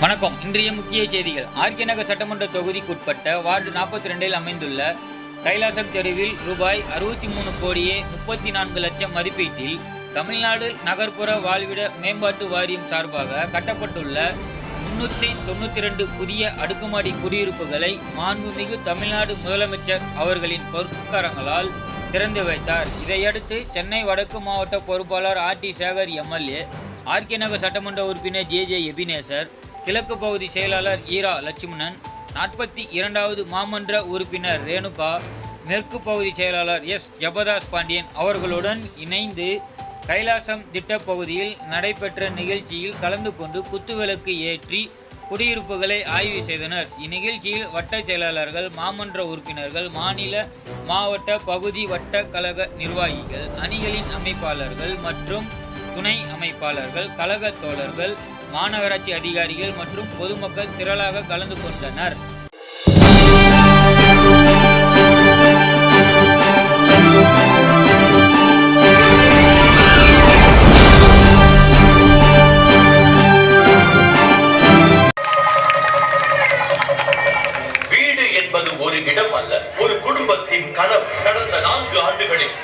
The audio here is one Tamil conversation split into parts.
வணக்கம். இன்றைய முக்கிய செய்திகள். ஆர்கே நகர் சட்டமன்ற தொகுதிக்குட்பட்ட வார்டு நாற்பத்தி ரெண்டில் அமைந்துள்ள கைலாசம் தெருவில் ரூபாய் அறுபத்தி மூணு கோடியே முப்பத்தி நான்கு லட்சம் மதிப்பீட்டில் தமிழ்நாடு நகர்ப்புற வாழ்விட மேம்பாட்டு வாரியம் சார்பாக கட்டப்பட்டுள்ள முன்னூற்றி தொண்ணூற்றி ரெண்டு புதிய அடுக்குமாடி குடியிருப்புகளை மாண்புமிகு தமிழ்நாடு முதலமைச்சர் அவர்களின் பொறுப்புக்காரங்களால் திறந்து வைத்தார். இதையடுத்து சென்னை வடக்கு மாவட்ட பொறுப்பாளர் R D Sekar MLA RK Nagar சட்டமன்ற உறுப்பினர் ஜே ஜே எபினேசர் கிழக்கு பகுதி செயலாளர் ஈரா லட்சுமணன் நாற்பத்தி இரண்டாவது மாமன்ற உறுப்பினர் ரேணுகா மேற்கு பகுதி செயலாளர் எஸ். ஜபதாஸ் பாண்டியன் அவர்களுடன் இணைந்து கைலாசம் திட்டப் பகுதியில் நடைபெற்ற நிகழ்ச்சியில் கலந்து கொண்டு குத்துவிளக்கு ஏற்றி குடியிருப்புகளை ஆய்வு செய்தனர். இந்நிகழ்ச்சியில் வட்ட செயலாளர்கள் மாமன்ற உறுப்பினர்கள் மாநில மாவட்ட பகுதி வட்ட கழக நிர்வாகிகள் அணிகளின் அமைப்பாளர்கள் மற்றும் துணை அமைப்பாளர்கள் கழக தோழர்கள் மாநகராட்சி அதிகாரிகள் மற்றும் பொதுமக்கள் திரளாக கலந்து கொண்டனர்.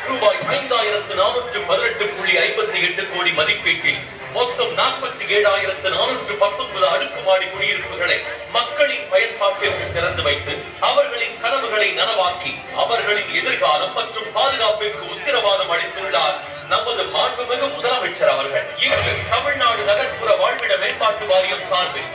ரூபாய் ஐந்தாயிரத்து நானூற்று பதினெட்டு புள்ளி ஐம்பத்தி எட்டு கோடி மதிப்பீட்டில் மொத்தம் நாற்பத்தி ஏழாயிரத்து நானூற்று பத்தொன்பது அடுக்குமாடி குடியிருப்புகளை மக்களின் பயன்பாட்டிற்கு திறந்து வைத்து அவர்களின் கனவுகளை நனவாக்கி அவர்களின் எதிர்காலம் மற்றும் பாதுகாப்பிற்கு உத்தரவாதம் அளித்துள்ளார். நமது மாண்புமிகு முதலமைச்சர் அவர்கள் இன்று தமிழ்நாடு நகர்ப்புற வாழ்விட மேம்பாட்டு வாரியம் சார்பில்